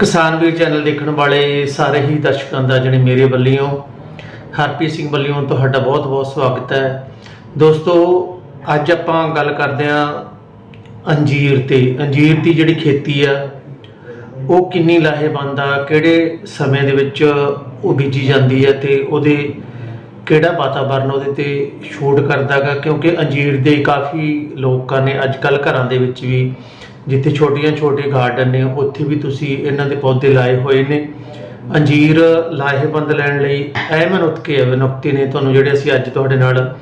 ਕਿਸਾਨ ਵੀਰ ਚੈਨਲ ਦੇਖਣ ਵਾਲੇ ਸਾਰੇ ਹੀ ਦਰਸ਼ਕਾਂ ਦਾ, ਜਿਹੜੇ ਮੇਰੇ ਵੱਲੋਂ, ਹਰਪ੍ਰੀਤ ਸਿੰਘ ਵੱਲੋਂ ਤੁਹਾਡਾ ਬਹੁਤ-ਬਹੁਤ ਸਵਾਗਤ ਹੈ। ਦੋਸਤੋ, ਅੱਜ ਆਪਾਂ ਗੱਲ ਕਰਦੇ ਹਾਂ ਅੰਜੀਰ ਤੇ। ਅੰਜੀਰ ਦੀ ਜਿਹੜੀ ਖੇਤੀ ਆ, ਉਹ ਕਿੰਨੀ ਲਾਹੇਵੰਦ ਆ, ਕਿਹੜੇ ਸਮੇਂ ਦੇ ਵਿੱਚ ਉਹ ਬੀਜੀ ਜਾਂਦੀ ਹੈ ਤੇ ਉਹਦੇ ਕਿਹੜਾ ਵਾਤਾਵਰਨ ਉਹਦੇ ਤੇ ਸ਼ੂਟ ਕਰਦਾਗਾ ਕਿਉਂਕਿ ਅੰਜੀਰ ਦੇ ਕਾਫੀ ਲੋਕਾਂ ਨੇ ਅੱਜ ਕੱਲ ਘਰਾਂ ਦੇ ਵਿੱਚ ਵੀ ਜਿੱਥੇ ਛੋਟੀਆਂ ਛੋਟੇ ਗਾਰਡਨ ਨੇ, ਉੱਥੇ ਵੀ ਤੁਸੀਂ ਇਹਨਾਂ ਦੇ ਪੌਦੇ ਲਾਏ ਹੋਏ ਨੇ। ਅੰਜੀਰ ਲਾਹੇਵੰਦ ਲੈਣ ਲਈ ਅਹਿਮ ਨੁਕਤੇ ਹੈ ਨੁਕਤੇ ਨੇ ਤੁਹਾਨੂੰ ਜਿਹੜੇ ਅਸੀਂ ਅੱਜ ਤੁਹਾਡੇ ਨਾਲ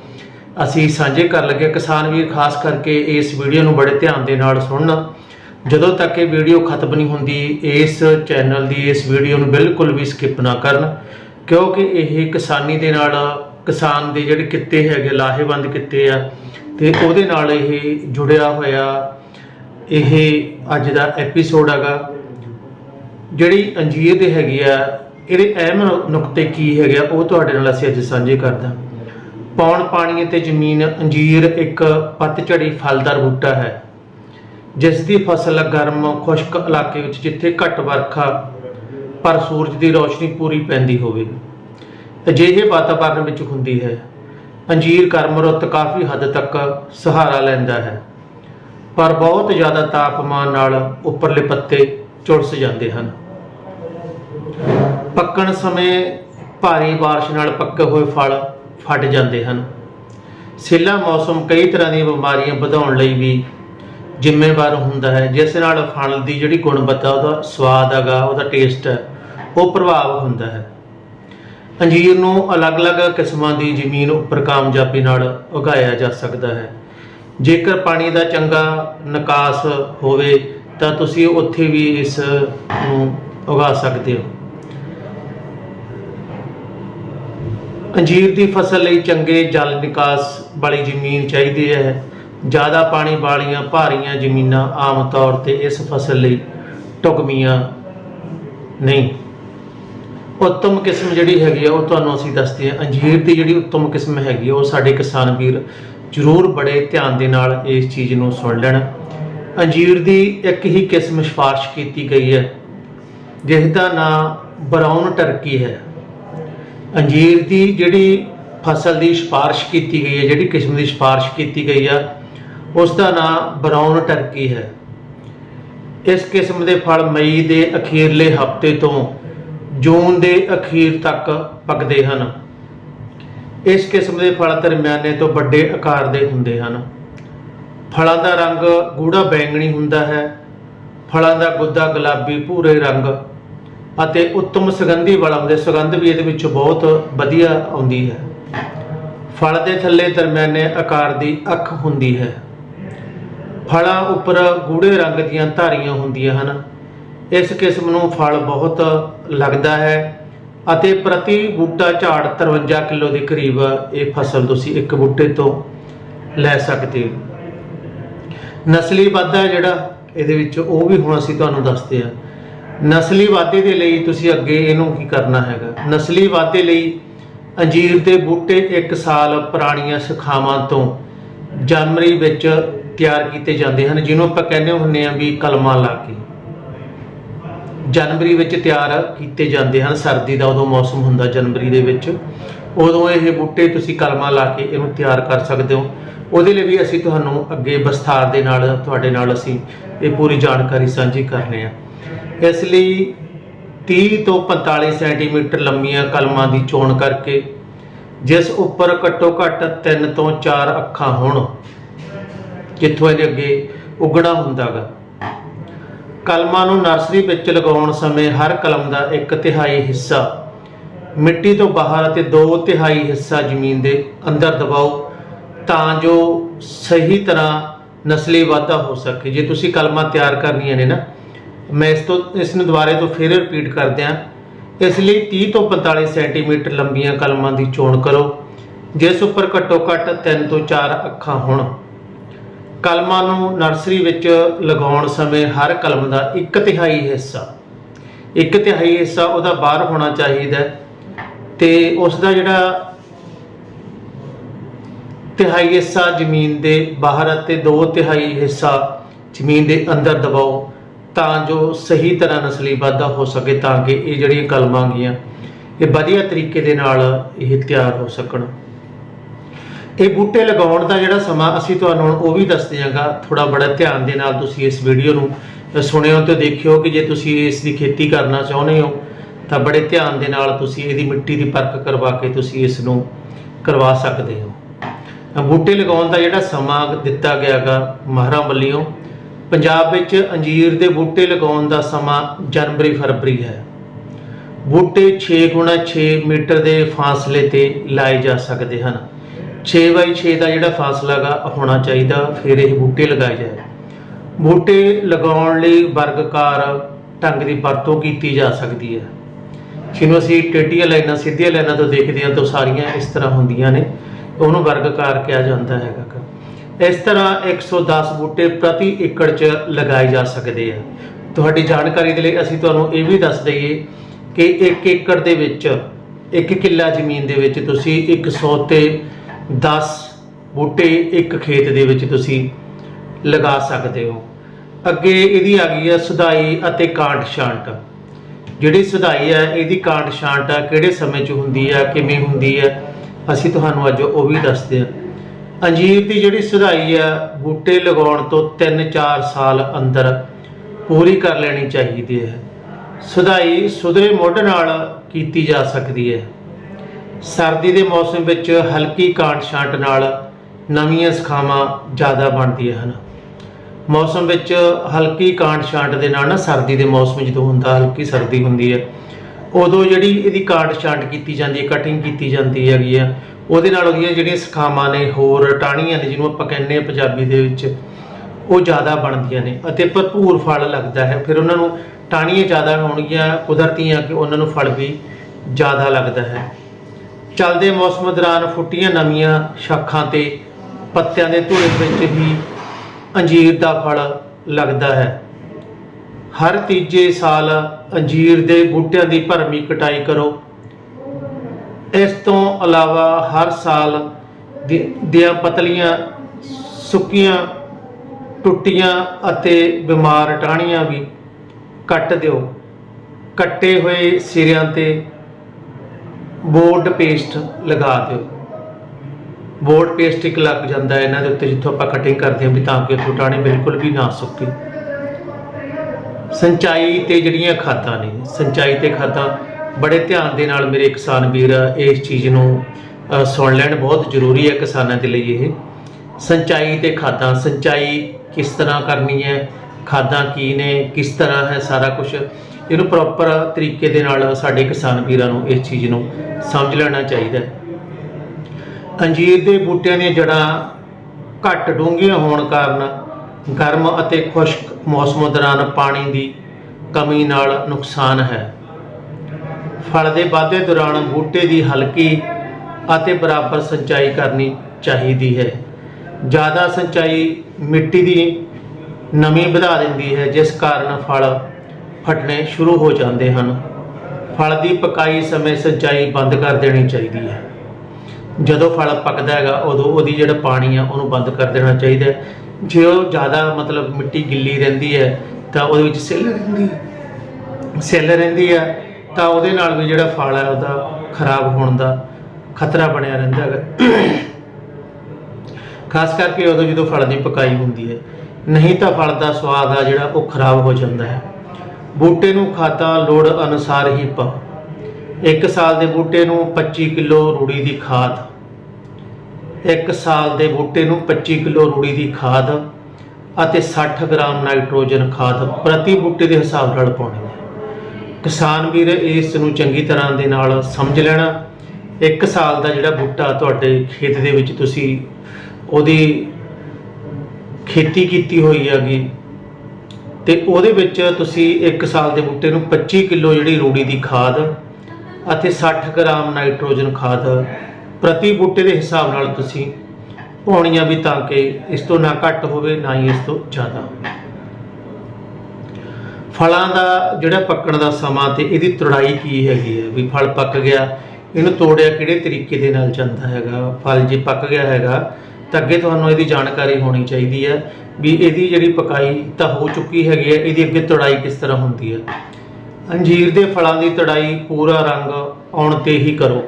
ਅਸੀਂ ਸਾਂਝੇ ਕਰ ਲੱਗੇ ਕਿਸਾਨ ਵੀਰ, ਖਾਸ ਕਰਕੇ ਇਸ ਵੀਡੀਓ ਨੂੰ ਬੜੇ ਧਿਆਨ ਦੇ ਨਾਲ ਸੁਣਨਾ। ਜਦੋਂ ਤੱਕ ਇਹ ਵੀਡੀਓ ਖਤਮ ਨਹੀਂ ਹੁੰਦੀ, ਇਸ ਚੈਨਲ ਦੀ ਇਸ ਵੀਡੀਓ ਨੂੰ ਬਿਲਕੁਲ ਵੀ ਸਕਿਪ ਨਾ ਕਰਨ, ਕਿਉਂਕਿ ਇਹ ਕਿਸਾਨੀ ਦੇ ਨਾਲ, ਕਿਸਾਨ ਦੇ ਜਿਹੜੇ ਕਿੱਤੇ ਹੈਗੇ, ਲਾਹੇਵੰਦ ਕਿੱਤੇ ਆ, ਤੇ ਉਹਦੇ ਨਾਲ ਇਹ ਜੁੜਿਆ ਹੋਇਆ ਇਹ ਅੱਜ ਦਾ ਐਪੀਸੋਡ ਹੈਗਾ, ਜਿਹੜੀ ਅੰਜੀਰ ਦੇ ਹੈਗੀ ਆ, ਇਹਦੇ ਅਹਿਮ ਨੁਕਤੇ ਕੀ ਹੈਗੇ ਆ, ਉਹ ਤੁਹਾਡੇ ਨਾਲ ਅਸੀਂ ਅੱਜ ਸਾਂਝੇ ਕਰਦਾ। ਪੌਣ ਪਾਣੀ ਅਤੇ ਜ਼ਮੀਨ, ਅੰਜੀਰ ਇੱਕ ਪਤਝੜੀ ਫਲਦਾਰ ਬੂਟਾ ਹੈ ਜਿਸ ਦੀ ਫਸਲ ਗਰਮ, ਖੁਸ਼ਕ ਇਲਾਕੇ ਵਿੱਚ ਜਿੱਥੇ ਘੱਟ ਵਰਖਾ, ਪਰ ਸੂਰਜ ਦੀ ਰੋਸ਼ਨੀ ਪੂਰੀ ਪੈਂਦੀ ਹੋਵੇ। ਅਜਿਹੇ ਵਾਤਾਵਰਣ ਵਿੱਚ ਹੁੰਦੀ ਹੈ। ਅੰਜੀਰ ਗਰਮ ਰੁੱਤ ਕਾਫੀ ਹੱਦ ਤੱਕ ਸਹਾਰਾ ਲੈਂਦਾ ਹੈ। ਪਰ ਬਹੁਤ ਜ਼ਿਆਦਾ ਤਾਪਮਾਨ ਨਾਲ ਉੱਪਰਲੇ ਪੱਤੇ ਝੁਲਸ ਜਾਂਦੇ ਹਨ। ਪੱਕਣ ਸਮੇਂ ਭਾਰੀ ਬਾਰਿਸ਼ ਨਾਲ ਪੱਕੇ ਹੋਏ ਫਲ ਫਟ ਜਾਂਦੇ ਹਨ। ਸਿੱਲਾ ਮੌਸਮ ਕਈ ਤਰ੍ਹਾਂ ਦੀਆਂ ਬਿਮਾਰੀਆਂ ਵਧਾਉਣ ਲਈ ਵੀ ਜ਼ਿੰਮੇਵਾਰ ਹੁੰਦਾ ਹੈ, ਜਿਸ ਨਾਲ ਫਲ ਦੀ ਜਿਹੜੀ ਗੁਣਵੱਤਾ, ਉਹਦਾ ਸਵਾਦ ਹੈਗਾ, ਉਹਦਾ ਟੇਸਟ ਹੈ, ਉਹ ਪ੍ਰਭਾਵ ਹੁੰਦਾ ਹੈ। ਅੰਜੀਰ ਨੂੰ ਅਲੱਗ-ਅਲੱਗ ਕਿਸਮਾਂ ਦੀ ਜ਼ਮੀਨ ਉੱਪਰ ਕਾਮਯਾਬੀ ਨਾਲ ਉਗਾਇਆ ਜਾ ਸਕਦਾ ਹੈ। ਜੇਕਰ ਪਾਣੀ ਦਾ ਚੰਗਾ ਨਿਕਾਸ ਹੋਵੇ, ਤਾਂ ਤੁਸੀਂ ਉੱਥੇ ਵੀ ਇਸ ਨੂੰ ਉਗਾ ਸਕਦੇ ਹੋ। ਅੰਜੀਰ ਦੀ ਫਸਲ ਲਈ ਚੰਗੇ ਜਲ ਨਿਕਾਸ ਵਾਲੀ ਜ਼ਮੀਨ ਚਾਹੀਦੀ ਹੈ। ਜ਼ਿਆਦਾ ਪਾਣੀ ਵਾਲੀਆਂ ਭਾਰੀਆਂ ਜ਼ਮੀਨਾਂ ਆਮ ਤੌਰ ਤੇ ਇਸ ਫਸਲ ਲਈ ਢੁਕਵੀਆਂ ਨਹੀਂ। ਉੱਤਮ ਕਿਸਮ ਜਿਹੜੀ ਹੈਗੀ ਆ, ਉਹ ਤੁਹਾਨੂੰ ਅਸੀਂ ਦੱਸਦੇ ਹਾਂ। ਅੰਜੀਰ ਦੀ ਜਿਹੜੀ ਉੱਤਮ ਕਿਸਮ ਹੈਗੀ ਉਹ ਸਾਡੇ ਕਿਸਾਨ ਵੀਰ ਜ਼ਰੂਰ ਬੜੇ ਧਿਆਨ ਦੇ ਨਾਲ ਇਸ ਚੀਜ਼ ਨੂੰ ਸੁਣ ਲੈਣ। ਅੰਜੀਰ ਦੀ ਇੱਕ ਹੀ ਕਿਸਮ ਸਿਫਾਰਿਸ਼ ਕੀਤੀ ਗਈ ਹੈ, ਜਿਸ ਦਾ ਨਾਮ ਬਰਾਊਨ ਟਰਕੀ ਹੈ। ਅੰਜੀਰ ਦੀ ਜਿਹੜੀ ਫਸਲ ਦੀ ਸਿਫਾਰਿਸ਼ ਕੀਤੀ ਗਈ ਹੈ, ਜਿਹੜੀ ਕਿਸਮ ਦੀ ਸਿਫਾਰਿਸ਼ ਕੀਤੀ ਗਈ ਆ, ਉਸ ਦਾ ਨਾਮ ਬਰਾਉਨ ਟਰਕੀ ਹੈ। ਇਸ ਕਿਸਮ ਦੇ ਫਲ ਮਈ ਦੇ ਅਖੀਰਲੇ ਹਫ਼ਤੇ ਤੋਂ ਜੂਨ ਦੇ ਅਖੀਰ ਤੱਕ ਪੱਕਦੇ ਹਨ। ਇਸ ਕਿਸਮ ਦੇ ਫਲ ਦਰਮਿਆਨੇ ਤੋਂ ਵੱਡੇ ਆਕਾਰ ਦੇ ਹੁੰਦੇ ਹਨ। ਫਲਾਂ ਦਾ ਰੰਗ ਗੂੜਾ ਬੈਂਗਣੀ ਹੁੰਦਾ ਹੈ। ਫਲਾਂ ਦਾ ਗੁੱਦਾ ਗੁਲਾਬੀ ਭੂਰੇ ਰੰਗ ਅਤੇ ਉੱਤਮ ਸੁਗੰਧੀ ਵਾਲਾ ਹੁੰਦਾ ਸੁਗੰਧ ਵੀ ਇਹਦੇ ਵਿੱਚ ਬਹੁਤ ਵਧੀਆ ਆਉਂਦੀ ਹੈ। ਫਲ ਦੇ ਥੱਲੇ ਦਰਮਿਆਨੇ ਆਕਾਰ ਦੀ ਅੱਖ ਹੁੰਦੀ ਹੈ। ਫਲਾਂ ਉੱਪਰ ਗੂੜੇ ਰੰਗ ਦੀਆਂ ਧਾਰੀਆਂ ਹੁੰਦੀਆਂ ਹਨ। ਇਸ ਕਿਸਮ ਨੂੰ ਫਲ ਬਹੁਤ ਲੱਗਦਾ ਹੈ। ਅਤੇ ਪ੍ਰਤੀ ਬੂਟਾ ਝਾੜ 53 ਕਿਲੋ ਦੇ ਕਰੀਬ ਇਹ ਫਸਲ ਤੁਸੀਂ ਇੱਕ ਬੂਟੇ ਤੋਂ ਲੈ ਸਕਦੇ ਹੋ। ਨਸਲੀ ਵਾਧਾ ਜਿਹੜਾ ਇਹਦੇ ਵਿੱਚ ਉਹ ਵੀ ਹੁਣ ਅਸੀਂ ਤੁਹਾਨੂੰ ਦੱਸਦੇ ਆ ਨਸਲੀ ਵਾਧੇ ਦੇ ਲਈ ਤੁਸੀਂ ਅੱਗੇ ਇਹਨੂੰ ਕੀ ਕਰਨਾ ਹੈਗਾ? ਨਸਲੀ ਵਾਧੇ ਲਈ ਅੰਜੀਰ ਦੇ ਬੂਟੇ 1 ਸਾਲ ਪੁਰਾਣੀਆਂ ਸ਼ਾਖਾਵਾਂ ਤੋਂ ਜਨਵਰੀ ਵਿੱਚ ਤਿਆਰ ਕੀਤੇ ਜਾਂਦੇ ਹਨ, ਜਿਹਨੂੰ ਆਪਾਂ ਕਹਿੰਦੇ ਹੁੰਦੇ ਆ ਵੀ ਕਲਮਾਂ ਲਾ ਕੇ। ਜਨਵਰੀ ਵਿੱਚ ਤਿਆਰ ਕੀਤੇ ਜਾਂਦੇ ਹਨ। ਸਰਦੀ ਦਾ ਉਦੋਂ ਮੌਸਮ ਹੁੰਦਾ ਜਨਵਰੀ ਦੇ ਵਿੱਚ। ਉਦੋਂ ਇਹ ਬੂਟੇ ਤੁਸੀਂ ਕਲਮਾਂ ਲਾ ਕੇ ਇਹਨੂੰ ਤਿਆਰ ਕਰ ਸਕਦੇ ਹੋ। ਉਹਦੇ ਲਈ ਵੀ ਅਸੀਂ ਤੁਹਾਨੂੰ ਅੱਗੇ ਵਿਸਥਾਰ ਦੇ ਨਾਲ, ਤੁਹਾਡੇ ਨਾਲ ਅਸੀਂ ਇਹ ਪੂਰੀ ਜਾਣਕਾਰੀ ਸਾਂਝੀ ਕਰਨੇ ਹਾਂ ਇਸ ਲਈ 30 ਤੋਂ 45 ਸੈਂਟੀਮੀਟਰ ਲੰਮੀਆਂ ਕਲਮਾਂ ਦੀ ਚੋਣ ਕਰਕੇ, ਜਿਸ ਉੱਪਰ ਘੱਟੋ ਘੱਟ 3 ਤੋਂ 4 ਅੱਖਾਂ ਹੋਣ, ਜਿੱਥੋਂ ਇਹਦੇ ਅੱਗੇ ਉਗਣਾ ਹੁੰਦਾਗਾ। ਕਲਮਾਂ ਨੂੰ ਨਰਸਰੀ ਵਿੱਚ ਲਗਾਉਣ ਸਮੇਂ ਹਰ ਕਲਮ ਦਾ ਇੱਕ ਤਿਹਾਈ ਹਿੱਸਾ। ਮਿੱਟੀ ਤੋਂ ਬਾਹਰ ਅਤੇ ਦੋ ਤਿਹਾਈ ਹਿੱਸਾ ਜ਼ਮੀਨ ਦੇ ਅੰਦਰ ਦਬਾਓ ਤਾਂ ਜੋ ਸਹੀ ਤਰ੍ਹਾਂ ਨਸਲੀ ਵਾਧਾ ਹੋ ਸਕੇ। ਜੇ ਤੁਸੀਂ ਕਲਮਾਂ ਤਿਆਰ ਕਰਨੀਆਂ ਨੇ ਨਾ, ਮੈਂ ਇਸ ਤੋਂ, ਇਸ ਨੂੰ ਦੁਬਾਰੇ ਤੋਂ ਫਿਰ ਰਿਪੀਟ ਕਰਦੇ ਹਾਂ। ਇਸ ਲਈ 30 ਤੋਂ 45 ਸੈਂਟੀਮੀਟਰ ਲੰਬੀਆਂ ਕਲਮਾਂ ਦੀ ਚੋਣ ਕਰੋ। ਜਿਸ ਉੱਪਰ ਘੱਟੋ ਘੱਟ 3 ਤੋਂ 4 ਅੱਖਾਂ ਹੋਣ। ਕਲਮਾਂ ਨੂੰ ਨਰਸਰੀ ਵਿੱਚ ਲਗਾਉਣ ਸਮੇਂ ਹਰ ਕਲਮ ਦਾ ਇੱਕ ਤਿਹਾਈ ਹਿੱਸਾ। ਇੱਕ ਤਿਹਾਈ ਹਿੱਸਾ ਉਹਦਾ ਬਾਹਰ ਹੋਣਾ ਚਾਹੀਦਾ ਹੈ ਤੇ ਉਸ ਦਾ ਜਿਹੜਾ ਤਿਹਾਈ ਹਿੱਸਾ ਜ਼ਮੀਨ ਦੇ ਬਾਹਰ ਅਤੇ ਦੋ ਤਿਹਾਈ ਹਿੱਸਾ ਜ਼ਮੀਨ ਦੇ ਅੰਦਰ ਦਬਾਓ ਤਾਂ ਜੋ ਸਹੀ ਤਰ੍ਹਾਂ ਨਸਲੀ ਵਾਧਾ ਹੋ ਸਕੇ ਤਾਂ ਕਿ ਇਹ ਜਿਹੜੀਆਂ ਕਲਮਾਂ ਗੀਆਂ, ਇਹ ਵਧੀਆ ਤਰੀਕੇ ਦੇ ਨਾਲ ਇਹ ਤਿਆਰ ਹੋ ਸਕਣ। ਇਹ ਬੂਟੇ ਲਗਾਉਣ ਦਾ ਜਿਹੜਾ ਸਮਾਂ ਅਸੀਂ ਤੁਹਾਨੂੰ ਹੁਣ ਉਹ ਵੀ ਦੱਸ ਦਿਆਂਗਾ ਥੋੜਾ ਬੜਾ ਧਿਆਨ ਦੇ ਨਾਲ ਤੁਸੀਂ ਇਸ ਵੀਡੀਓ ਨੂੰ ਸੁਣਿਓ ਤੇ ਦੇਖਿਓ ਕਿ ਜੇ ਤੁਸੀਂ ਇਸ ਦੀ ਖੇਤੀ ਕਰਨਾ ਚਾਹੁੰਦੇ ਹੋ, ਤਾਂ ਬੜੇ ਧਿਆਨ ਦੇ ਨਾਲ ਤੁਸੀਂ ਇਹਦੀ ਮਿੱਟੀ ਦੀ ਪਰਖ ਕਰਵਾ ਕੇ ਤੁਸੀਂ ਇਸ ਨੂੰ ਕਰਵਾ ਸਕਦੇ ਹੋ। ਬੂਟੇ ਲਗਾਉਣ ਦਾ ਜਿਹੜਾ ਸਮਾਂ ਦਿੱਤਾ ਗਿਆਗਾ ਮਹਾਰਾਂ ਵੱਲੋਂ, ਪੰਜਾਬ ਵਿੱਚ ਅੰਜੀਰ ਦੇ ਬੂਟੇ ਲਗਾਉਣ ਦਾ ਸਮਾਂ ਜਨਵਰੀ ਫਰਵਰੀ ਹੈ। ਬੂਟੇ 6 ਗੁਣਾ 6 ਮੀਟਰ ਦੇ ਫਾਸਲੇ ਤੇ ਲਾਏ ਜਾ ਸਕਦੇ ਹਨ। 6 ਬਾਈ 6 ਦਾ ਜਿਹੜਾ ਫਾਸਲਾ ਗਾ, ਹੋਣਾ ਚਾਹੀਦਾ, ਫਿਰ ਇਹ ਬੂਟੇ ਲਗਾਏ ਜਾਏ। ਬੂਟੇ ਲਗਾਉਣ ਲਈ ਵਰਗਕਾਰ ਢੰਗ ਦੀ ਵਰਤੋਂ ਕੀਤੀ ਜਾ ਸਕਦੀ ਹੈ। ਜਿਹਨੂੰ ਅਸੀਂ ਟੇਢੀਆਂ ਲਾਈਨਾਂ, ਸਿੱਧੀਆਂ ਲਾਈਨਾਂ ਤੋਂ ਦੇਖਦੇ ਹਾਂ ਤਾਂ ਸਾਰੀਆਂ ਇਸ ਤਰ੍ਹਾਂ ਹੁੰਦੀਆਂ ਨੇ। ਉਹਨੂੰ ਵਰਗਕਾਰ ਕਿਹਾ ਜਾਂਦਾ ਹੈਗਾ ਇਸ ਤਰ੍ਹਾਂ 110 ਬੂਟੇ ਪ੍ਰਤੀ ਏਕੜ 'ਚ ਲਗਾਏ ਜਾ ਸਕਦੇ ਆ। ਤੁਹਾਡੀ ਜਾਣਕਾਰੀ ਦੇ ਲਈ ਅਸੀਂ ਤੁਹਾਨੂੰ ਇਹ ਵੀ ਦੱਸ ਦਈਏ ਕਿ 1 ਏਕੜ ਦੇ ਵਿੱਚ 1 ਕਿੱਲਾ ਜ਼ਮੀਨ ਦੇ ਵਿੱਚ ਤੁਸੀਂ 100 ਤੇ 10 ਬੂਟੇ ਇੱਕ ਖੇਤ ਦੇ ਵਿੱਚ ਤੁਸੀਂ ਲਗਾ ਸਕਦੇ ਹੋ। ਅੱਗੇ ਇਹਦੀ ਆ ਗਈ ਹੈ ਸੁਧਾਈ ਅਤੇ ਕਾਂਟ ਛਾਂਟ। ਜਿਹੜੀ ਸੁਧਾਈ ਹੈ ਇਹਦੀ ਕਾਂਟ ਛਾਂਟ ਆ, ਕਿਹੜੇ ਸਮੇਂ 'ਚ ਹੁੰਦੀ ਹੈ ਕਿਵੇਂ ਹੁੰਦੀ ਹੈ ਅਸੀਂ ਤੁਹਾਨੂੰ ਅੱਜ ਉਹ ਵੀ ਦੱਸਦੇ ਹਾਂ ਅੰਜੀਰ ਦੀ ਜਿਹੜੀ ਸੁਧਾਈ ਆ, ਬੂਟੇ ਲਗਾਉਣ ਤੋਂ 3-4 ਸਾਲ ਅੰਦਰ ਪੂਰੀ ਕਰ ਲੈਣੀ ਚਾਹੀਦੀ ਹੈ। ਸੁਧਾਈ ਸੁਧਰੇ ਮੁੱਢ ਨਾਲ ਕੀਤੀ ਜਾ ਸਕਦੀ ਹੈ। ਸਰਦੀ ਦੇ ਮੌਸਮ ਵਿੱਚ ਹਲਕੀ ਕਾਂਟ ਛਾਂਟ ਨਾਲ ਨਵੀਆਂ ਸਖਾਵਾਂ ਜ਼ਿਆਦਾ ਬਣਦੀਆਂ ਹਨ। ਮੌਸਮ ਵਿੱਚ ਹਲਕੀ ਕਾਂਟ ਛਾਂਟ ਦੇ ਨਾਲ ਨਾ ਸਰਦੀ ਦੇ ਮੌਸਮ ਜਦੋਂ ਹੁੰਦਾ, ਹਲਕੀ ਸਰਦੀ ਹੁੰਦੀ ਹੈ, ਉਦੋਂ ਜਿਹੜੀ ਇਹਦੀ ਕਾਂਟ ਛਾਂਟ ਕੀਤੀ ਜਾਂਦੀ ਹੈ ਕਟਿੰਗ ਕੀਤੀ ਜਾਂਦੀ ਹੈਗੀ ਆ ਉਹਦੇ ਨਾਲ ਉਹਦੀਆਂ ਜਿਹੜੀਆਂ ਸਖਾਵਾਂ ਨੇ, ਹੋਰ ਟਾਹਣੀਆਂ ਨੇ, ਜਿਹਨੂੰ ਆਪਾਂ ਕਹਿੰਦੇ ਆ ਪੰਜਾਬੀ ਦੇ ਵਿੱਚ, ਉਹ ਜ਼ਿਆਦਾ ਬਣਦੀਆਂ ਨੇ ਅਤੇ ਭਰਪੂਰ ਫਲ ਲੱਗਦਾ ਹੈ। ਫਿਰ ਉਹਨਾਂ ਨੂੰ ਟਾਹਣੀਆਂ ਜ਼ਿਆਦਾ ਹੋਣਗੀਆਂ, ਕੁਦਰਤੀਆਂ ਕਿ ਉਹਨਾਂ ਨੂੰ ਫਲ ਵੀ ਜ਼ਿਆਦਾ ਲੱਗਦਾ ਹੈ। ਚੱਲਦੇ ਮੌਸਮ ਦੌਰਾਨ ਫੁੱਟੀਆਂ ਨਵੀਆਂ ਸ਼ਾਖਾਂ ਤੇ ਪੱਤਿਆਂ ਦੇ ਧੂਏ ਵਿੱਚ ਹੀ ਅੰਜੀਰ ਦਾ ਫਲ ਲੱਗਦਾ ਹੈ। ਹਰ ਤੀਜੇ ਸਾਲ ਅੰਜੀਰ ਦੇ ਬੂਟਿਆਂ ਦੀ ਭਰਮੀ ਕਟਾਈ ਕਰੋ। ਇਸ ਤੋਂ ਇਲਾਵਾ ਹਰ ਸਾਲ ਦੀ- ਦੀਆਂ ਪਤਲੀਆਂ ਸੁੱਕੀਆਂ ਟੁੱਟੀਆਂ ਅਤੇ ਬਿਮਾਰ ਟਾਹਣੀਆਂ ਵੀ ਕੱਟ ਦਿਓ। ਕੱਟੇ ਹੋਏ ਸਿਰਿਆਂ ਤੇ ਬੋਰਡ ਪੇਸਟ ਲਗਾ ਦਿਓ। ਬੋਰਡ ਪੇਸਟ ਇੱਕ ਲੱਗ ਜਾਂਦਾ ਹੈ ਇਹਨਾਂ ਦੇ ਉੱਤੇ, ਜਿੱਥੋਂ ਆਪਾਂ ਕਟਿੰਗ ਕਰਦੇ ਹਾਂ ਵੀ ਤਾਂ ਕਿ ਉੱਥੋਂ ਟਾਹਣੀ ਬਿਲਕੁਲ ਵੀ ਨਾ ਸੁੱਕੇ। ਸਿੰਚਾਈ ਤੇ ਜਿਹੜੀਆਂ ਖਾਦਾਂ ਨੇ, ਸਿੰਚਾਈ ਤੇ ਖਾਦਾਂ, ਬੜੇ ਧਿਆਨ ਦੇ ਨਾਲ ਮੇਰੇ ਕਿਸਾਨ ਵੀਰ, ਇਸ ਚੀਜ਼ ਨੂੰ ਸੁਣ ਲੈਣ, ਬਹੁਤ ਜ਼ਰੂਰੀ ਹੈ ਕਿਸਾਨਾਂ ਦੇ ਲਈ ਇਹ। ਸਿੰਚਾਈ ਤੇ ਖਾਦਾਂ, ਸਿੰਚਾਈ ਕਿਸ ਤਰ੍ਹਾਂ ਕਰਨੀ ਹੈ, ਖਾਦਾਂ ਕੀ ਨੇ, ਕਿਸ ਤਰ੍ਹਾਂ ਹੈ ਸਾਰਾ ਕੁਝ ਇਹਨੂੰ ਪ੍ਰੋਪਰ ਤਰੀਕੇ ਦੇ ਨਾਲ ਸਾਡੇ ਕਿਸਾਨ ਵੀਰਾਂ ਨੂੰ ਇਸ ਚੀਜ਼ ਨੂੰ ਸਮਝ ਲੈਣਾ ਚਾਹੀਦਾ ਹੈ। ਅੰਜੀਰ ਦੇ ਬੂਟਿਆਂ ਦੀਆਂ ਜੜਾਂ ਘੱਟ ਡੂੰਘੀਆਂ ਹੋਣ ਕਾਰਨ ਗਰਮ ਅਤੇ ਖੁਸ਼ਕ ਮੌਸਮ ਦੌਰਾਨ ਪਾਣੀ ਦੀ ਕਮੀ ਨਾਲ ਨੁਕਸਾਨ ਹੈ। ਫਲ ਦੇ ਵਾਧੇ ਦੌਰਾਨ ਬੂਟੇ ਦੀ ਹਲਕੀ ਅਤੇ ਬਰਾਬਰ ਸਿੰਚਾਈ ਕਰਨੀ ਚਾਹੀਦੀ ਹੈ। ਜ਼ਿਆਦਾ ਸਿੰਚਾਈ ਮਿੱਟੀ ਦੀ ਨਮੀ ਵਧਾ ਦਿੰਦੀ ਹੈ, ਜਿਸ ਕਾਰਨ ਫਲ ਫਟਣੇ ਸ਼ੁਰੂ ਹੋ ਜਾਂਦੇ ਹਨ। ਫਲ ਦੀ ਪਕਾਈ ਸਮੇਂ ਸਿੰਚਾਈ ਬੰਦ ਕਰ ਦੇਣੀ ਚਾਹੀਦੀ ਹੈ। ਜਦੋਂ ਫਲ ਪੱਕਦਾ ਹੈਗਾ, ਉਦੋਂ ਉਹਦੀ ਜਿਹੜਾ ਪਾਣੀ ਆ, ਉਹਨੂੰ ਬੰਦ ਕਰ ਦੇਣਾ ਚਾਹੀਦਾ ਹੈ। ਜੇ ਉਹ ਜ਼ਿਆਦਾ ਮਤਲਬ ਮਿੱਟੀ ਗਿੱਲੀ ਰਹਿੰਦੀ ਹੈ, ਤਾਂ ਉਹਦੇ ਵਿੱਚ ਸਿੱਲ ਰਹਿੰਦੀ ਸਿੱਲ ਰਹਿੰਦੀ ਹੈ ਤਾਂ ਉਹਦੇ ਨਾਲ ਵੀ ਜਿਹੜਾ ਫਲ ਹੈ ਉਹਦਾ ਖਰਾਬ ਹੋਣ ਦਾ ਖਤਰਾ ਬਣਿਆ ਰਹਿੰਦਾ ਹੈਗਾ। ਖਾਸ ਕਰਕੇ ਉਦੋਂ ਜਦੋਂ ਫਲ ਦੀ ਪਕਾਈ ਹੁੰਦੀ ਹੈ, ਨਹੀਂ ਤਾਂ ਫਲ ਦਾ ਸਵਾਦ ਆ ਜਿਹੜਾ ਉਹ ਖਰਾਬ ਹੋ ਜਾਂਦਾ ਹੈ। ਬੂਟੇ ਨੂੰ ਖਾਦਾਂ ਲੋੜ ਅਨੁਸਾਰ ਹੀ ਪਾ। ਇੱਕ ਸਾਲ ਦੇ ਬੂਟੇ ਨੂੰ 25 ਕਿਲੋ ਰੂੜੀ ਦੀ ਖਾਦ। ਇੱਕ ਸਾਲ ਦੇ ਬੂਟੇ ਨੂੰ 25 ਕਿਲੋ ਰੂੜੀ ਦੀ ਖਾਦ ਅਤੇ 60 ਗ੍ਰਾਮ ਨਾਈਟ੍ਰੋਜਨ ਖਾਦ ਪ੍ਰਤੀ ਬੂਟੇ ਦੇ ਹਿਸਾਬ ਨਾਲ ਪਾਉਣੀ ਹੈ। ਕਿਸਾਨ ਵੀਰ, ਇਸ ਨੂੰ ਚੰਗੀ ਤਰ੍ਹਾਂ ਦੇ ਨਾਲ ਸਮਝ ਲੈਣਾ। ਇੱਕ ਸਾਲ ਦਾ ਜਿਹੜਾ ਬੂਟਾ ਤੁਹਾਡੇ ਖੇਤ ਦੇ ਵਿੱਚ ਤੁਸੀਂ ਉਹਦੀ ਖੇਤੀ ਕੀਤੀ ਹੋਈ ਹੈਗੀ ਤੇ ਉਹਦੇ ਵਿੱਚ ਤੁਸੀਂ ਇੱਕ ਸਾਲ ਦੇ ਬੂਟੇ ਨੂੰ 25 ਕਿਲੋ ਜਿਹੜੀ ਰੂੜੀ ਦੀ ਖਾਦ ਅਤੇ 60 ਗ੍ਰਾਮ ਨਾਈਟ੍ਰੋਜਨ ਖਾਦ ਪ੍ਰਤੀ ਬੂਟੇ ਦੇ ਹਿਸਾਬ ਨਾਲ ਤੁਸੀਂ ਪਾਉਣੀਆਂ ਵੀ ਤਾਂ ਕਿ ਇਸ ਤੋਂ ਨਾ ਘੱਟ ਹੋਵੇ, ਨਾ ਹੀ ਇਸ ਤੋਂ ਜ਼ਿਆਦਾ ਹੋਵੇ। ਫਲਾਂ ਦਾ ਜਿਹੜਾ ਪੱਕਣ ਦਾ ਸਮਾਂ ਤੇ ਇਹਦੀ ਤੁੜਾਈ ਕੀ ਹੈਗੀ ਹੈ? ਵੀ ਫਲ ਪੱਕ ਗਿਆ, ਇਹਨੂੰ ਤੋੜਿਆ ਕਿਹੜੇ ਤਰੀਕੇ ਦੇ ਨਾਲ ਜਾਂਦਾ ਹੈਗਾ? ਫਲ ਜੇ ਪੱਕ ਗਿਆ ਹੈਗਾ ਤਾਂ ਅੱਗੇ ਤੁਹਾਨੂੰ ਇਹਦੀ ਜਾਣਕਾਰੀ ਹੋਣੀ ਚਾਹੀਦੀ ਹੈ ਵੀ ਇਹਦੀ ਜਿਹੜੀ ਪਕਾਈ ਤਾਂ ਹੋ ਚੁੱਕੀ ਹੈਗੀ ਹੈ, ਇਹਦੀ ਅੱਗੇ ਤੜਾਈ ਕਿਸ ਤਰ੍ਹਾਂ ਹੁੰਦੀ ਹੈ। ਅੰਜੀਰ ਦੇ ਫਲਾਂ ਦੀ ਤੜਾਈ ਪੂਰਾ ਰੰਗ ਆਉਣ ਤੇ ਹੀ ਕਰੋ।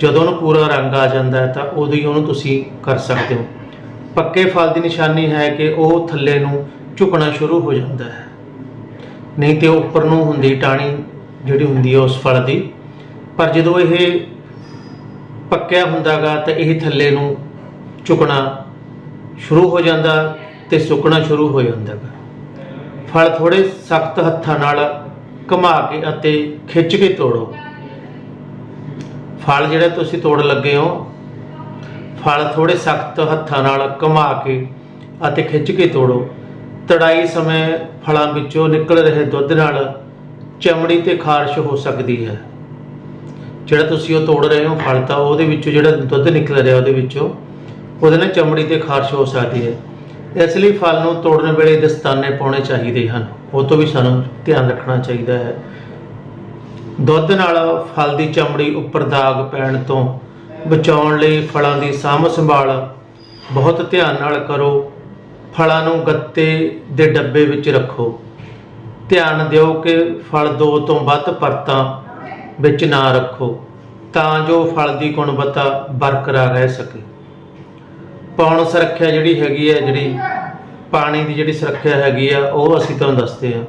ਜਦੋਂ ਉਹਨੂੰ ਪੂਰਾ ਰੰਗ ਆ ਜਾਂਦਾ ਹੈ ਤਾਂ ਉਦੋਂ ਹੀ ਉਹਨੂੰ ਤੁਸੀਂ ਕਰ ਸਕਦੇ ਹੋ। ਪੱਕੇ ਫਲ ਦੀ ਨਿਸ਼ਾਨੀ ਹੈ ਕਿ ਉਹ ਥੱਲੇ ਨੂੰ ਝੁਕਣਾ ਸ਼ੁਰੂ ਹੋ ਜਾਂਦਾ ਹੈ। ਨਹੀਂ ਤੇ ਉੱਪਰ ਨੂੰ ਹੁੰਦੀ ਟਾਣੀ ਜਿਹੜੀ ਹੁੰਦੀ ਹੈ ਉਸ ਫਲ ਦੀ। ਪਰ ਜਦੋਂ ਇਹ ਪੱਕਿਆ ਹੁੰਦਾਗਾ ਤਾਂ ਇਹ ਥੱਲੇ ਨੂੰ ਝੁਕਣਾ ਸ਼ੁਰੂ ਹੋ ਜਾਂਦਾ ਤੇ ਸੁੱਕਣਾ ਸ਼ੁਰੂ ਹੋ ਜਾਂਦਾ ਗਾ ਫਲ ਥੋੜੇ ਸਖਤ ਹੱਥਾਂ ਨਾਲ ਘੁਮਾ ਕੇ ਅਤੇ ਖਿੱਚ ਕੇ ਤੋੜੋ। ਫਲ ਜਿਹੜਾ ਤੁਸੀਂ ਤੋੜ ਲੱਗੇ ਹੋ, ਫਲ ਥੋੜੇ ਸਖਤ ਹੱਥਾਂ ਨਾਲ ਘੁਮਾ ਕੇ ਅਤੇ ਖਿੱਚ ਕੇ ਤੋੜੋ। ਤੜਾਈ ਸਮੇਂ ਫਲਾਂ ਵਿੱਚੋਂ ਨਿਕਲ ਰਹੇ ਦੁੱਧ ਨਾਲ ਚਮੜੀ ਤੇ ਖਾਰਸ਼ ਹੋ ਸਕਦੀ ਹੈ। ਜਿਹੜਾ ਤੁਸੀਂ ਉਹ ਤੋੜ ਰਹੇ ਹੋ ਫਲ, ਤਾਂ ਉਹਦੇ ਵਿੱਚੋਂ ਜਿਹੜਾ ਦੁੱਧ ਨਿਕਲ ਰਿਹਾ ਉਹਦੇ ਵਿੱਚੋਂ ਉਹਦੇ ਨਾਲ ਚਮੜੀ ਤੇ ਖਾਰਸ਼ ਹੋ ਸਕਦੀ ਹੈ। ਇਸ ਲਈ ਫਲ ਨੂੰ ਤੋੜਨ ਵੇਲੇ ਦਸਤਾਨੇ ਪਾਉਣੇ ਚਾਹੀਦੇ ਹਨ। ਉਹ ਤੋਂ ਵੀ ਸਾਨੂੰ ਧਿਆਨ ਰੱਖਣਾ ਚਾਹੀਦਾ ਹੈ। ਦੁੱਧ ਨਾਲ ਫਲ ਦੀ ਚਮੜੀ ਉੱਪਰ ਦਾਗ ਪੈਣ ਤੋਂ ਬਚਾਉਣ ਲਈ ਫਲਾਂ ਦੀ ਸਾਂਭ ਸੰਭਾਲ ਬਹੁਤ ਧਿਆਨ ਨਾਲ ਕਰੋ। ਫਲਾਂ ਨੂੰ ਗੱਤੇ ਦੇ ਡੱਬੇ ਵਿੱਚ ਰੱਖੋ। ਧਿਆਨ ਦਿਓ ਕਿ ਫਲ ਦੋ ਤੋਂ ਵੱਧ ਪਰਤਾਂ ਵਿੱਚ ਨਾ ਰੱਖੋ, ਤਾਂ ਜੋ ਫਲ ਦੀ ਗੁਣਵੱਤਾ ਬਰਕਰਾਰ ਰਹਿ ਸਕੇ। ਪੌਣ ਸੁਰੱਖਿਆ ਜਿਹੜੀ ਹੈਗੀ ਹੈ ਜਿਹੜੀ ਪਾਣੀ ਦੀ ਜਿਹੜੀ ਸੁਰੱਖਿਆ ਹੈਗੀ ਆ ਉਹ ਅਸੀਂ ਤੁਹਾਨੂੰ ਦੱਸਦੇ ਹਾਂ।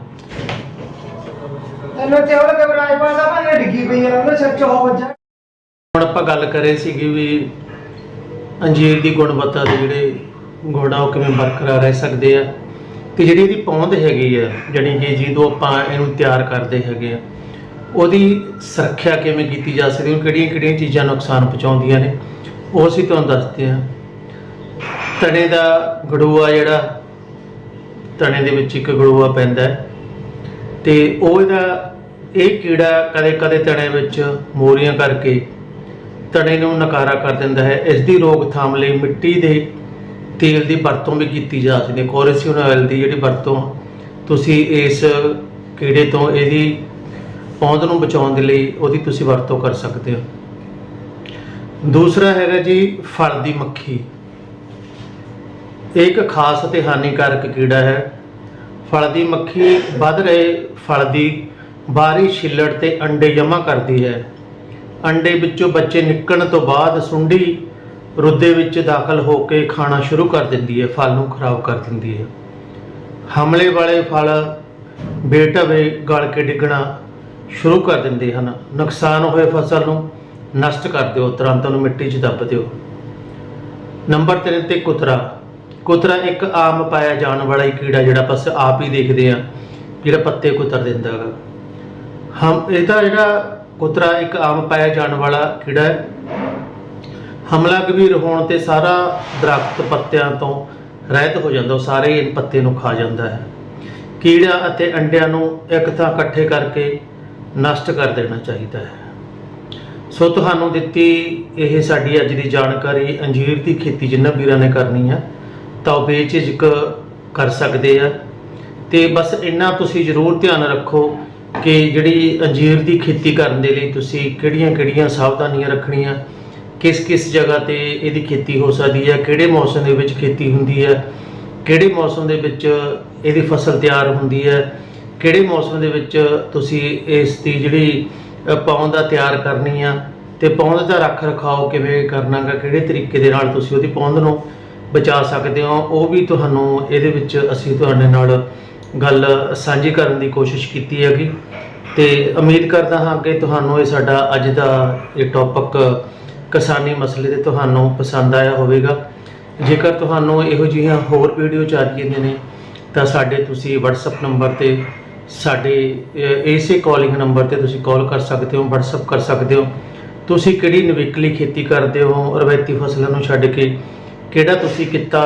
ਤੈਨੂੰ ਤੇ ਉਹ ਘਬਰਾਈ ਪਾਦਾ ਭਾਵੇਂ ਡਿੱਗੀ ਪਈ ਆ ਉਹਦੇ ਸਿਰ ਚ ਹੋ ਵੱਜਾ। ਹੁਣ ਆਪਾਂ ਗੱਲ ਕਰੇ ਸੀਗੀ ਵੀ ਅੰਜੀਰ ਦੀ ਗੁਣਵੱਤਾ ਦੇ ਜਿਹੜੇ ਗੁਣ ਆ ਉਹ ਕਿਵੇਂ ਬਰਕਰਾਰ ਰਹਿ ਸਕਦੇ ਆ ਤੇ ਜਿਹੜੀ ਇਹਦੀ ਪੌਂਦ ਹੈਗੀ ਆ ਜਾਣੀ ਕਿ ਜਦੋਂ ਆਪਾਂ ਇਹਨੂੰ ਤਿਆਰ ਕਰਦੇ ਹੈਗੇ ਆ ਉਹਦੀ ਸੁਰੱਖਿਆ ਕਿਵੇਂ ਕੀਤੀ ਜਾ ਸਕਦੀ ਹੈ ਕਿਹੜੀਆਂ ਕਿਹੜੀਆਂ ਚੀਜ਼ਾਂ ਨੁਕਸਾਨ ਪਹੁੰਚਾਉਂਦੀਆਂ ਨੇ ਉਹ ਅਸੀਂ ਤੁਹਾਨੂੰ ਦੱਸਦੇ ਹਾਂ। ਤਣੇ ਦਾ ਗੜੂਆ ਜਿਹੜਾ ਤਣੇ ਦੇ ਵਿੱਚ ਇੱਕ ਗੜੂਆ ਪੈਂਦਾ ਹੈ। ਤੇ ਉਹ ਇਹਦਾ, ਇਹ ਕੀੜਾ ਕਦੇ ਕਦੇ ਤਣੇ ਵਿੱਚ ਮੋਰੀਆਂ ਕਰਕੇ ਤਣੇ ਨੂੰ ਨਕਾਰਾ ਕਰ ਦਿੰਦਾ ਹੈ। ਇਸ ਦੀ ਰੋਕਥਾਮ ਲਈ ਮਿੱਟੀ ਦੇ ਤੇਲ ਦੀ ਵਰਤੋਂ ਵੀ ਕੀਤੀ ਜਾ ਸਕਦੀ ਹੈ। ਕੋਰੇਸੀਨ ਆਇਲ ਦੀ ਜਿਹੜੀ ਵਰਤੋਂ ਤੁਸੀਂ ਇਸ ਕੀੜੇ ਤੋਂ ਇਹਦੀ ਪੌਂਦ ਨੂੰ ਬਚਾਉਣ ਦੇ ਲਈ ਉਹਦੀ ਤੁਸੀਂ ਵਰਤੋਂ ਕਰ ਸਕਦੇ ਹੋ। ਦੂਸਰਾ ਹੈਗਾ ਜੀ, ਫਲ ਦੀ ਮੱਖੀ। ਇਹ ਇੱਕ ਖਾਸ ਅਤੇ ਹਾਨੀਕਾਰਕ ਕੀੜਾ ਹੈ। ਫਲ ਦੀ ਮੱਖੀ ਵੱਧ ਰਹੇ ਫਲ ਦੀ ਬਾਹਰੀ ਛਿੱਲੜ ਤੇ ਅੰਡੇ ਜਮ੍ਹਾਂ ਕਰਦੀ ਹੈ। ਅੰਡੇ ਵਿੱਚੋਂ ਬੱਚੇ ਨਿਕਲਣ ਤੋਂ ਬਾਅਦ ਸੁੰਡੀ ਰੁੱਦੇ ਵਿੱਚ ਦਾਖਲ ਹੋ ਕੇ ਖਾਣਾ ਸ਼ੁਰੂ ਕਰ ਦਿੰਦੀ ਹੈ, ਫਲ ਨੂੰ ਖਰਾਬ ਕਰ ਦਿੰਦੀ ਹੈ। ਹਮਲੇ ਵਾਲੇ ਫਲ ਬੇਟਵੇ ਗਲ ਕੇ ਡਿੱਗਣਾ ਸ਼ੁਰੂ ਕਰ ਦਿੰਦੇ ਹਨ। ਨੁਕਸਾਨ ਹੋਏ ਫਸਲ ਨੂੰ ਨਸ਼ਟ ਕਰ ਦਿਓ, ਤੁਰੰਤ ਉਹਨੂੰ ਮਿੱਟੀ 'ਚ ਦੱਬ ਦਿਓ। ਨੰਬਰ 3 ਤੇ ਕੁਤਰਾ। ਕੁਤਰਾ ਇੱਕ ਆਮ ਪਾਇਆ ਜਾਣ ਵਾਲਾ ਹੀ ਕੀੜਾ ਜਿਹੜਾ ਆਪਾਂ ਆਪ ਹੀ ਦੇਖਦੇ ਆ ਜਿਹੜਾ ਪੱਤੇ ਕੁਤਰ ਦਿੰਦਾ ਹੈਗਾ ਹਮ ਇਹਦਾ ਜਿਹੜਾ ਕੁਤਰਾ ਇੱਕ ਆਮ ਪਾਇਆ ਜਾਣ ਵਾਲਾ ਕੀੜਾ ਹੈ। ਹਮਲਾ ਗੰਭੀਰ ਹੋਣ ਤੇ ਸਾਰਾ ਦਰਖਤ ਪੱਤਿਆਂ ਤੋਂ ਰਹਿਤ ਹੋ ਜਾਂਦਾ, ਉਹ ਸਾਰੇ ਇਹ ਪੱਤੇ ਨੂੰ ਖਾ ਜਾਂਦਾ ਹੈ। ਕੀੜਾ ਅਤੇ ਅੰਡਿਆਂ ਨੂੰ ਇੱਕ ਥਾਂ ਇਕੱਠੇ ਕਰਕੇ ਨਸ਼ਟ ਕਰ ਦੇਣਾ ਚਾਹੀਦਾ ਹੈ। ਸੋ ਤੁਹਾਨੂੰ ਦਿੱਤੀ ਇਹ ਸਾਡੀ ਅੱਜ ਦੀ ਜਾਣਕਾਰੀ, ਅੰਜੀਰ ਦੀ ਖੇਤੀ ਜਿੰਨਾ ਵੀਰਾਂ ਨੇ ਕਰਨੀ ਹੈ ਤਾਂ ਉਹ ਬੇਝਿਜਕ ਕਰ ਸਕਦੇ ਆ। ਤੇ ਬਸ ਇੰਨਾ ਤੁਸੀਂ ਜ਼ਰੂਰ ਧਿਆਨ ਰੱਖੋ ਕਿ ਜਿਹੜੀ ਅੰਜੀਰ ਦੀ ਖੇਤੀ ਕਰਨ ਦੇ ਲਈ ਤੁਸੀਂ ਕਿਹੜੀਆਂ-ਕਿਹੜੀਆਂ ਸਾਵਧਾਨੀਆਂ ਰੱਖਣੀਆਂ ਕਿਸ-ਕਿਸ ਜਗ੍ਹਾ ਤੇ ਇਹਦੀ ਖੇਤੀ ਹੋ ਸਕਦੀ ਹੈ ਕਿਹੜੇ ਮੌਸਮ ਦੇ ਵਿੱਚ ਖੇਤੀ ਹੁੰਦੀ ਹੈ ਕਿਹੜੇ ਮੌਸਮ ਦੇ ਵਿੱਚ ਇਹਦੀ ਫਸਲ ਤਿਆਰ ਹੁੰਦੀ ਹੈ ਕਿਹੜੇ ਮੌਸਮ ਦੇ ਵਿੱਚ ਤੁਸੀਂ ਇਸ ਦੀ ਜਿਹੜੀ ਅ, ਪੌਂਦ ਦਾ ਤਿਆਰ ਕਰਨੀ ਆ ਤੇ ਪੌਂਦ ਦਾ ਰੱਖ ਰਖਾਓ ਕਿਵੇਂ ਕਰਨਾਗਾ ਕਿਹੜੇ ਤਰੀਕੇ ਦੇ ਨਾਲ ਤੁਸੀਂ ਉਹਦੀ ਪੌਂਦ ਨੂੰ ਬਚਾ ਸਕਦੇ ਹੋ। ਉਹ ਵੀ ਤੁਹਾਨੂੰ ਇਹਦੇ ਵਿੱਚ ਅਸੀਂ ਤੁਹਾਡੇ ਨਾਲ ਗੱਲ ਸਾਂਝੀ ਕਰਨ ਦੀ ਕੋਸ਼ਿਸ਼ ਕੀਤੀ ਹੈਗੀ। ਤੇ ਉਮੀਦ ਕਰਦਾ ਹਾਂ ਕਿ ਤੁਹਾਨੂੰ ਇਹ ਸਾਡਾ ਅੱਜ ਦਾ ਇਹ ਟੌਪਿਕ ਕਿਸਾਨੀ ਮਸਲੇ ਤੇ ਤੁਹਾਨੂੰ ਪਸੰਦ ਆਇਆ ਹੋਵੇਗਾ। ਜੇਕਰ ਤੁਹਾਨੂੰ ਇਹੋ ਜਿਹੀਆਂ ਹੋਰ ਵੀਡੀਓ ਚਾਹੀਦੀਆਂ ਨੇ, ਤਾਂ ਸਾਡੇ ਤੁਸੀਂ WhatsApp ਨੰਬਰ ਤੇ, ਸਾਡੇ ਇਸੇ ਕਾਲਿੰਗ ਨੰਬਰ ਤੇ ਤੁਸੀਂ ਕਾਲ ਕਰ ਸਕਦੇ ਹੋ, WhatsApp ਕਰ ਸਕਦੇ ਹੋ। ਤੁਸੀਂ ਕਿਹੜੀ ਨਵੀਕਲੀ ਖੇਤੀ ਕਰਦੇ ਹੋ, ਰਵਾਇਤੀ ਫਸਲਾਂ ਨੂੰ ਛੱਡ ਕੇ ਕਿਹੜਾ ਤੁਸੀਂ ਕਿੱਤਾ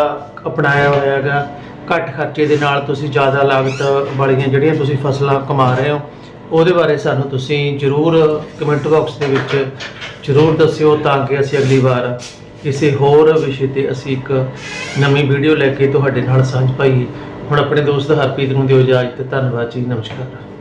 ਅਪਣਾਇਆ ਹੋਇਆ ਹੈਗਾ? ਘੱਟ ਖਰਚੇ ਦੇ ਨਾਲ ਤੁਸੀਂ ਜ਼ਿਆਦਾ ਲਾਗਤ ਵਾਲੀਆਂ ਜਿਹੜੀਆਂ ਤੁਸੀਂ ਫਸਲਾਂ ਕਮਾ ਰਹੇ ਹੋ, ਉਹਦੇ ਬਾਰੇ ਸਾਨੂੰ ਤੁਸੀਂ ਜਰੂਰ ਕਮੈਂਟ ਬਾਕਸ ਦੇ ਵਿੱਚ ਜਰੂਰ ਦੱਸਿਓ ਤਾਂ ਕਿ ਅਸੀਂ ਅਗਲੀ ਵਾਰ ਕਿਸੇ ਹੋਰ ਵਿਸ਼ੇ ਤੇ ਅਸੀਂ ਇੱਕ ਨਵੀਂ ਵੀਡੀਓ ਲੈ ਕੇ ਤੁਹਾਡੇ ਨਾਲ ਸਾਂਝ ਪਾਈਏ। ਹੁਣ ਆਪਣੇ ਦੋਸਤ ਹਰਪ੍ਰੀਤ ਨੂੰ ਦਿਓ ਇਜਾਜ਼ਤ। ਧੰਨਵਾਦ ਜੀ, ਨਮਸਕਾਰ।